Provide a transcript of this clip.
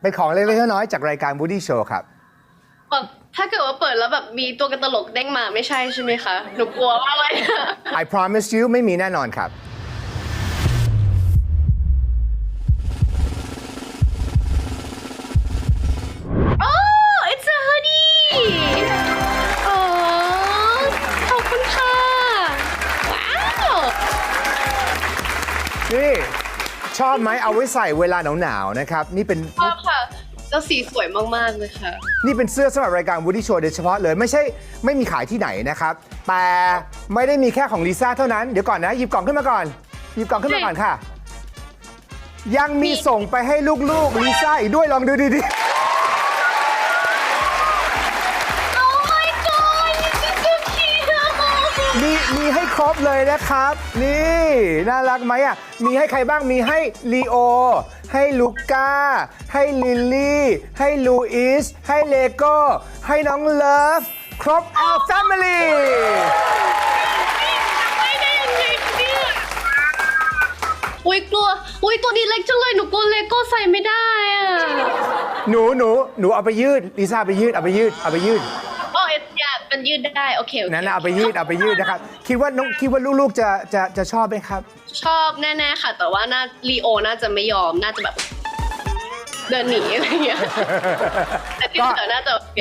เป็นของเล็กๆน้อยๆจากรายการ Woody Show ครับ แบบถ้าเกิดว่าเปิดแล้วแบบมีตัวกระตลกเด้งมาไม่ใช่ใช่ไหมคะหนูกลัวมากเลย I promise you ไม่มีแน่นอนครับโอ้ it's a hoodie อ๋อขอบคุณค่ะ ว้าว นี่ ชอบไหมเอาไว้ใส่เวลาหนาวๆนะครับ นี่เป็นชอบค่ะแล้วสีสวยมากๆเลยค่ะ นี่เป็นเสื้อสำหรับรายการ Woody Show โดยเฉพาะเลยไม่ใช่ไม่มีขายที่ไหนนะครับ แต่ไม่ได้มีแค่ของลิซ่าเท่านั้น เดี๋ยวก่อนนะหยิบกล่องขึ้นมาก่อนหยิบกล่องขึ้นมาก่อนค่ะ ยังมีส่งไปให้ลูกๆลิซ่าอีกด้วยลองดูดี Oh มีมีให้ครบเลยนะครับ นี่น่ารักไหมอะมีให้ใครบ้างมีให้ลีโอ ให้ลูก้า ให้ลิลลี่ ให้ลูอิส ให้เลโก้ ให้น้องเลิฟ ครบ L Family ไม่ได้ยังไงเนี่ยอุ้ยกลัวอุ้ยตัวนี้เล็กจังเลยหนูกลัวเลโก้ใส่ไม่ได้อะหนูหนูหนูเอาไปยืดลิซ่าไปยืดเอาไปยืดเอาไปยืดโอ้ย อย่ามันยืดได้โอเคโอเค นั่นนะเอาไปยืดเอาไปยืดนะครับ คิดว่าน้องคิดว่าลูกๆจะจะจะชอบไหมครับ ชอบแน่ๆค่ะ แต่ว่าน่าลีโอน่าจะไม่ยอมน่าจะแบบ เดินหนีอะไรอย่างเงี้ยแต่ที่เหลือน่าจะโอเค